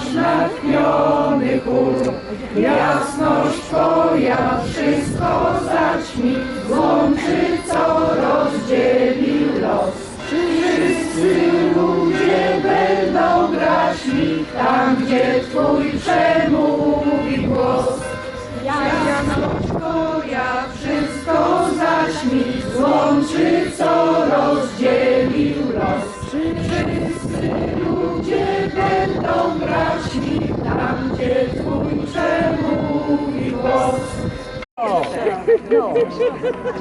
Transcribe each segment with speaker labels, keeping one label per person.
Speaker 1: nasz natchniony chór. Jasność Twoja wszystko zaćmi, złączy co rozdzielił los. Wszyscy ludzie będą braćmi, tam gdzie Twój przemówi głos. Jasność Twoja wszystko zaćmi, złączy co rozdzielił los. Wszyscy ludzie będą braćmi, gdzie Twój przemówi głos.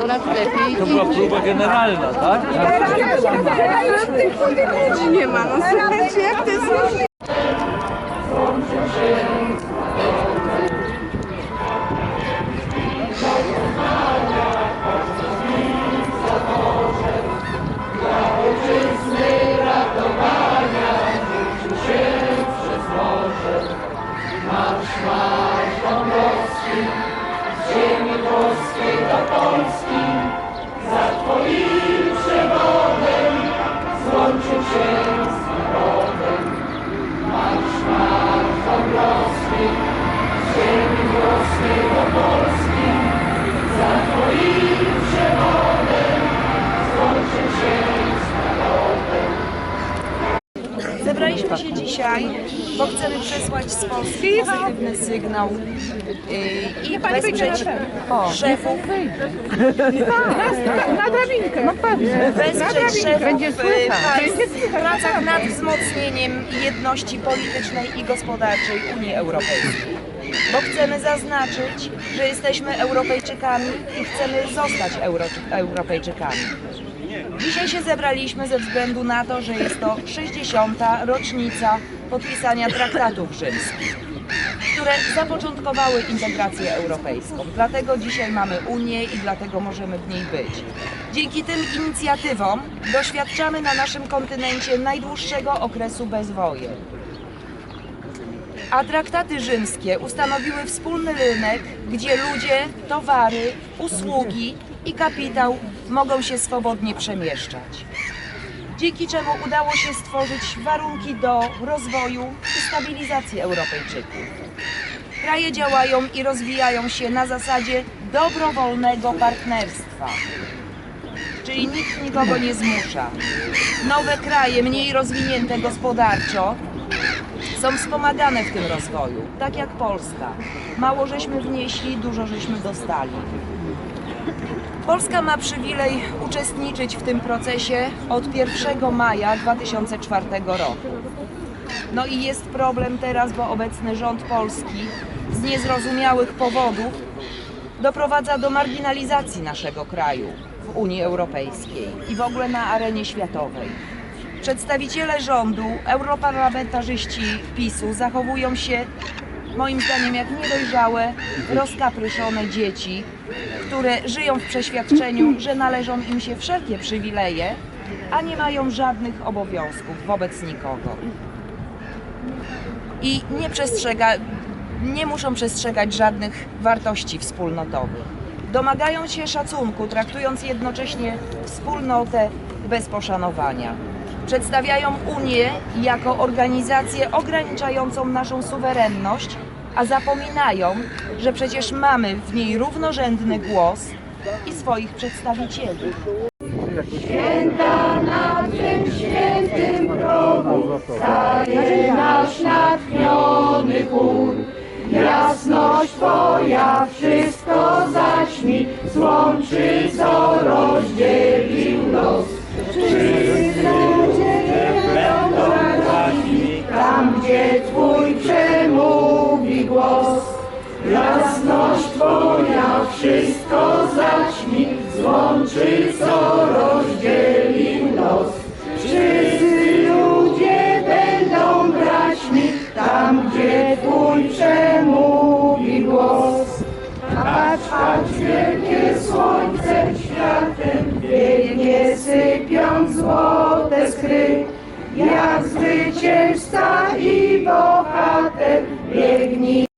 Speaker 2: Lepiej.
Speaker 3: To była próba generalna, tak?
Speaker 2: Nie ma, no słuchajcie, jak to jest możliwe?
Speaker 4: Zebraliśmy dzisiaj, bo chcemy przesłać z Polski pozytywny sygnał yy, i wesprzeć szefów,
Speaker 2: Na drabinkę. No pewnie.
Speaker 4: wesprzeć szefów
Speaker 2: Będzie
Speaker 4: yy,
Speaker 2: słychać.
Speaker 4: państw w pracach nad wzmocnieniem jedności politycznej i gospodarczej Unii Europejskiej. Bo chcemy zaznaczyć, że jesteśmy Europejczykami i chcemy zostać Euro, Europejczykami. Dzisiaj się zebraliśmy ze względu na to, że jest to 60. rocznica podpisania traktatów rzymskich, które zapoczątkowały integrację europejską. Dlatego dzisiaj mamy Unię i dlatego możemy w niej być. Dzięki tym inicjatywom doświadczamy na naszym kontynencie najdłuższego okresu bezwojen. A traktaty rzymskie ustanowiły wspólny rynek, gdzie ludzie, towary, usługi i kapitał mogą się swobodnie przemieszczać. Dzięki czemu udało się stworzyć warunki do rozwoju i stabilizacji Europejczyków. Kraje działają i rozwijają się na zasadzie dobrowolnego partnerstwa, czyli nikt nikogo nie zmusza. Nowe kraje, mniej rozwinięte gospodarczo, są wspomagane w tym rozwoju, tak jak Polska. Mało żeśmy wnieśli, dużo żeśmy dostali. Polska ma przywilej uczestniczyć w tym procesie od 1 maja 2004 roku. No i jest problem teraz, bo obecny rząd polski z niezrozumiałych powodów doprowadza do marginalizacji naszego kraju w Unii Europejskiej i w ogóle na arenie światowej. Przedstawiciele rządu, europarlamentarzyści PiSu zachowują się moim zdaniem jak niedojrzałe, rozkapryszone dzieci, które żyją w przeświadczeniu, że należą im się wszelkie przywileje, a nie mają żadnych obowiązków wobec nikogo. I nie przestrzega, nie muszą przestrzegać żadnych wartości wspólnotowych. Domagają się szacunku, traktując jednocześnie wspólnotę bez poszanowania. Przedstawiają Unię jako organizację ograniczającą naszą suwerenność, a zapominają, że przecież mamy w niej równorzędny głos i swoich przedstawicieli.
Speaker 1: Święta na tym świętym progu staje nasz natchniony chór. Jasność Twoja wszystko zaćmi, złączy co rozdzielił los. Wszyscy złączy co rozdzielił los. Wszyscy ludzie będą braćmi, tam gdzie Twój przemówi głos. Patrz, patrz, wielkie słońce światem biegnie, sypiąc złote skry. Jak zwycięzca i bohater biegnij.